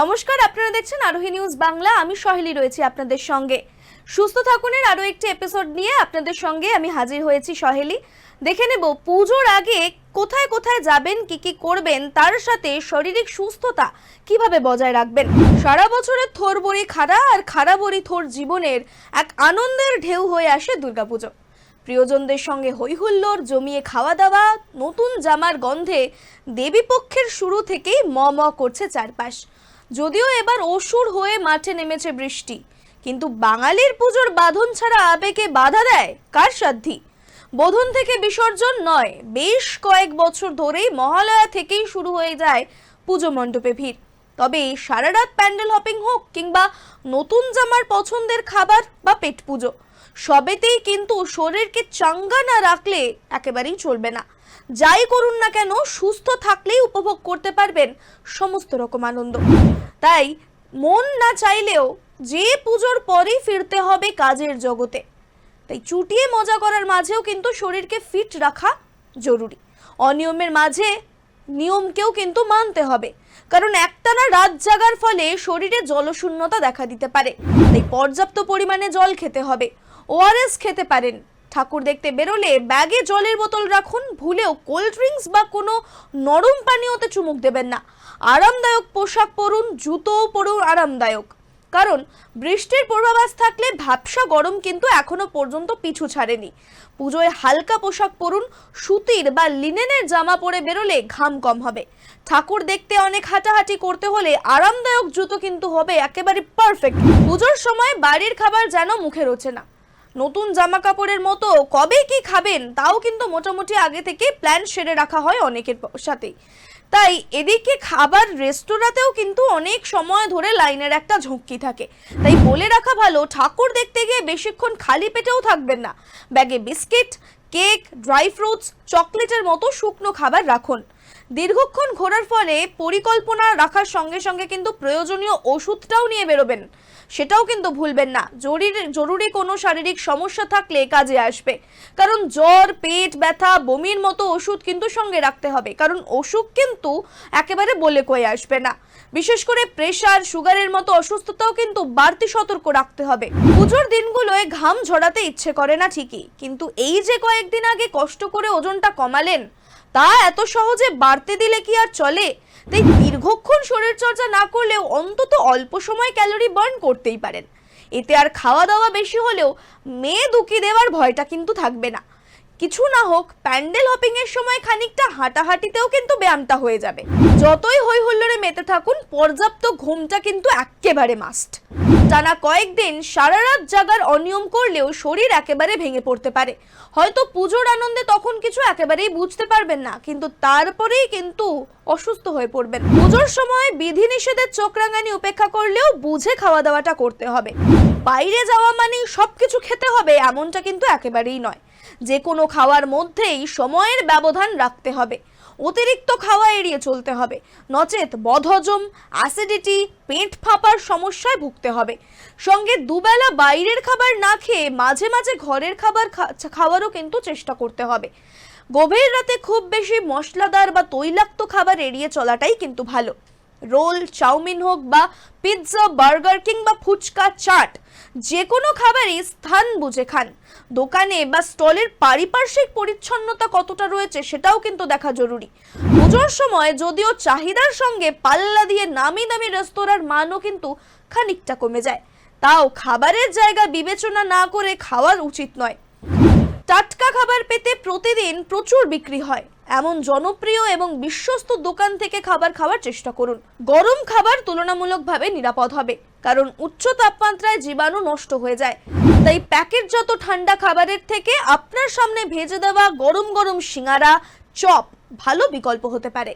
নমস্কার, আপনারা দেখছেন আরোহী নিউজ বাংলা। আমি সহেলি রয়েছি আপনাদের সঙ্গে। সুস্থ থাকুনের আরও একটি এপিসোড নিয়ে আপনাদের সঙ্গে আমি হাজির হয়েছি সহেলি। দেখে নেব, পুজোর আগে কোথায় কোথায় যাবেন, কি কি করবেন, তার সাথে শারীরিক সুস্থতা কীভাবে বজায় রাখবেন? সারা বছরের থোর বড়ি খাড়া আর খাড়া বড়ি থোর জীবনের এক আনন্দের ঢেউ হয়ে আসে দুর্গাপুজো। প্রিয়জনদের সঙ্গে হৈহুল্লোর জমিয়ে খাওয়া দাওয়া নতুন জামার গন্ধে দেবীপক্ষের শুরু থেকেই ম ম করছে চারপাশ। যদিও এবার অসুর হয়ে মাঠে নেমেছে বৃষ্টি, কিন্তু বাঙালির পুজোর বাঁধন ছাড়া আবেগে বাধা দেয় কার সাধ্যি বোধন থেকে বিসর্জন নয়, বেশ কয়েক বছর ধরেই মহালয়া থেকেই শুরু হয়ে যায় পুজো মণ্ডপে ভিড়। তবে সারা রাত প্যান্ডেল হপিং হোক কিংবা নতুন জামার পছন্দের খাবার বা পেট পুজো, সবেতেই কিন্তু শরীরকে চাঙ্গা না রাখলে একেবারেই চলবে না। যাই করুন না কেন, সুস্থ থাকলেই উপভোগ করতে পারবেন সমস্ত রকম আনন্দ। তাই মন না চাইলেও যে পুজোর পরেই ফিরতে হবে কাজের জগতে। তাই চুটিয়ে মজা করার মাঝেও কিন্তু শরীরকে ফিট রাখা জরুরি। অনিয়মের মাঝে নিয়মকেও কিন্তু মানতে হবে। কারণ একটানা রাত জাগার ফলে শরীরে জলশূন্যতা দেখা দিতে পারে। তাই পর্যাপ্ত পরিমাণে জল খেতে হবে। ওআরএস খেতে পারেন। ঠাকুর দেখতে বেরোলে ব্যাগে জলের বোতল রাখুন, ভুলেও কোল্ড ড্রিঙ্কস বা কোনো নরম পানীয়তে চুমুক দেবেন না। আরামদায়ক পোশাক পরুন, জুতোও পরুন, আরামদায়ক। কারণ বৃষ্টির পূর্বাভাস থাকলে ভাবসা গরম কিন্তু এখনও পর্যন্ত পিছু ছাড়েনি। পুজোয় হালকা পোশাক পরুন, সুতির বা লিনেনের জামা পরে বেরোলে ঘাম কম হবে। ঠাকুর দেখতে অনেক হাঁটাহাঁটি করতে হলে আরামদায়ক জুতো কিন্তু হবে একেবারে পারফেক্ট পুজোর সময় বাড়ির খাবার যেন মুখে রোচে না। নতুন জামা কাপড়ের মতো কবে কি খাবেন, তাও কিন্তু মোটামুটি আগে থেকে প্ল্যান সেরে রাখা হয় অনেকের সাথেই। তাই এদিকে খাবার রেস্তোরাঁতেও কিন্তু অনেক সময় ধরে লাইনের একটা ঝুঁকি থাকে। তাই বলে রাখা ভালো, ঠাকুর দেখতে গিয়ে বেশিক্ষণ খালি পেটেও থাকবেন না। ব্যাগে বিস্কিট, কেক, ড্রাই ফ্রুটস, চকলেটের মতো শুকনো খাবার রাখুন। দীর্ঘক্ষণ ঘোরার ফলে পরিকল্পনা রাখার সঙ্গে সঙ্গে কিন্তু প্রয়োজনীয় ওষুধটাও নিয়ে বেরোবেন। সেটাও কিন্তু ভুলবেন না। জরুরি জরুরি কোনো শারীরিক সমস্যা থাকলে কাজে আসবে। কারণ জ্বর, পেট ব্যথা, বমির মতো ওষুধ কিন্তু সঙ্গে রাখতে হবে। কারণ অসুখ কিন্তু একেবারে বলে কয়ে আসবে না। বিশেষ করে প্রেশার, সুগারের মতো অসুস্থতাও কিন্তু বাড়তি সতর্ক রাখতে হবে। পুজোর দিনগুলোয় ঘাম ঝরাতে ইচ্ছে করে না ঠিকই। কিন্তু এই যে কয়েকদিন আগে কষ্ট করে ওজনটা কমালেন তা এত সহজে বাড়তে দিলে কি আর চলে? তাই দীর্ঘক্ষণ শরীর চর্চা না করলেও অন্তত অল্প সময় ক্যালোরি বার্ন করতেই পারেন। এতে আর খাওয়া দাওয়া বেশি হলেও মেয়ে দুকি দেওয়ার ভয়টা কিন্তু থাকবে না। কিছু না হোক, প্যান্ডেল হপিং এর সময় খানিকটা হাঁটাহাঁটিতেও কিন্তু ব্যায়ামটা হয়ে যাবে। যতই হই হুল্লোড়ে মেতে থাকুন, পর্যাপ্ত ঘুমটা কিন্তু এক্কেবারে মাস্ট টানা কয়েকদিন সারা রাত জাগার অনিয়ম করলেও শরীর একেবারে ভেঙে পড়তে পারে। হয়তো পুজোর আনন্দে তখন কিছু একেবারেই বুঝতে পারবেন না, কিন্তু তারপরেই কিন্তু অসুস্থ হয়ে পড়বেন। পুজোর সময় বিধিনিষেধের চোখ রাঙানি উপেক্ষা করলেও বুঝে খাওয়া দাওয়াটা করতে হবে। বাইরে যাওয়া মানেই সবকিছু খেতে হবে, এমনটা কিন্তু একেবারেই নয়। যে কোনো খাওয়ার মধ্যেই সময়ের ব্যবধান রাখতে হবে। অতিরিক্ত খাওয়া এড়িয়ে চলতে হবে। নচেত বদহজম অ্যাসিডিটি পেট ফাঁপার সমস্যায় ভুগতে হবে। সঙ্গে দুবেলা বাইরের খাবার না খেয়ে মাঝে মাঝে ঘরের খাবার খাওয়ারও কিন্তু চেষ্টা করতে হবে। গভীর রাতে খুব বেশি মশলাদার বা তৈলাক্ত খাবার এড়িয়ে চলাটাই কিন্তু ভালো। রোল, চাউমিন হোক বা পিৎজা, বার্গার কিংবা ফুচকা চাট যে কোনো খাবারই স্থান বুঝে খান। দোকানে বা স্টলের পারিপার্শ্বিক পরিচ্ছন্নতা কতটা রয়েছে সেটাও কিন্তু দেখা জরুরি। পুজোর সময় যদিও চাহিদার সঙ্গে পাল্লা দিয়ে নামি দামি রেস্তোরাঁর মানও কিন্তু খানিকটা কমে যায়। তাও খাবারের জায়গা বিবেচনা না করে খাওয়ার উচিত নয়। টাটকা খাবার পেতে প্রতিদিন প্রচুর বিক্রি হয়। এমন জনপ্রিয় এবং বিশ্বস্ত দোকান থেকে খাবার খাওয়ার চেষ্টা করুন। গরম খাবার তুলনামূলকভাবে নিরাপদ হবে, কারণ উচ্চ তাপমাত্রায় জীবাণু নষ্ট হয়ে যায়। তাই প্যাকেটজাত ঠান্ডা খাবারের থেকে আপনার সামনে ভেজে দেওয়া গরম গরম সিঙ্গারা, চপ ভালো বিকল্প হতে পারে।